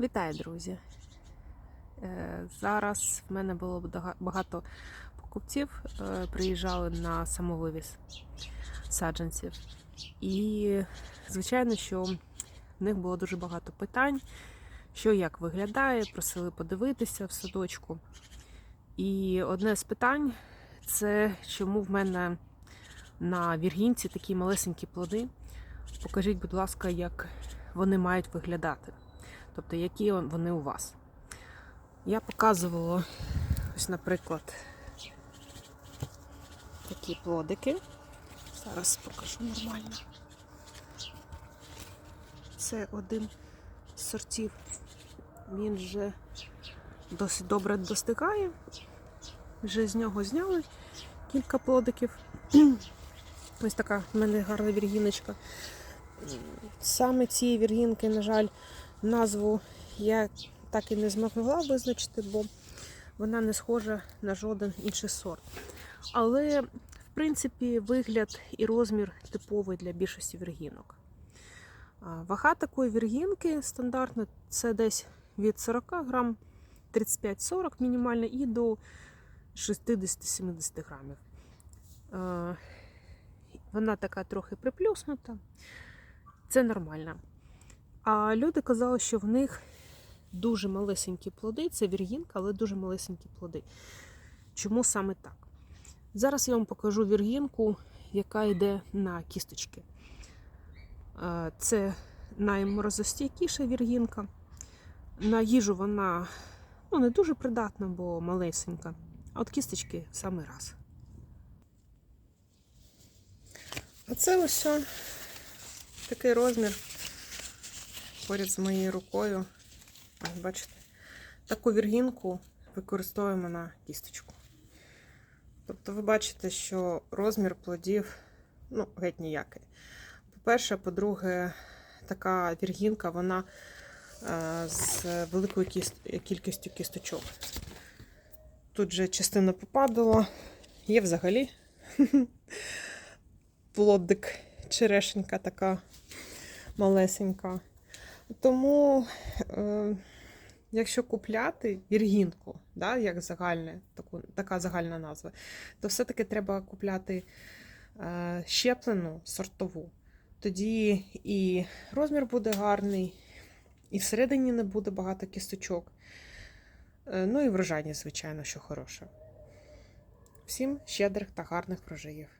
Вітаю, друзі! Е, Зараз в мене було багато покупців, е, приїжджали на самовивіз саджанців. І, звичайно, що в них було дуже багато питань, що як виглядає, просили подивитися в садочку. І одне з питань це чому в мене на віргінці такі малесенькі плоди. Покажіть, будь ласка, як вони мають виглядати. Тобто, які вони у вас. Я показувала, ось, наприклад, такі плодики. Зараз покажу нормально. Це один з сортів. Він вже досить добре достигає. Вже з нього зняли кілька плодиків. Ось така в мене гарна віргіночка. Саме цієї віргінки, на жаль, назву я так і не змогла визначити, бо вона не схожа на жоден інший сорт. Але, в принципі, вигляд і розмір типовий для більшості віргінок. Вага такої віргінки стандартно це десь від 40 грам 35-40 мінімально і до 60-70 грамів. Вона така трохи приплюснута. Це нормально. А люди казали, що в них дуже малесенькі плоди. Це віргінка, але дуже малесенькі плоди. Чому саме так? Зараз я вам покажу віргінку, яка йде на кісточки. Е, Це найморозостійкіша віргінка. На їжу вона ну, не дуже придатна, бо малесенька. А от кісточки в самий раз. Оце ось такий розмір поряд з моєю рукою. Бачите, таку віргінку використовуємо на кісточку. Тобто ви бачите, що розмір плодів ну, геть ніякий. По-перше, по-друге, така віргінка, вона е, з великою кіст- кількістю кісточок. Тут же частина попадала, є взагалі плодик, черешенька така малесенька. Тому, е, якщо купляти віргінку, да, як загальне, таку, така загальна назва, то все-таки треба купляти е, щеплену сортову. Тоді і розмір буде гарний, і всередині не буде багато кісточок. Е, ну і врожайність, звичайно, що хороша. Всім щедрих та гарних врожаїв!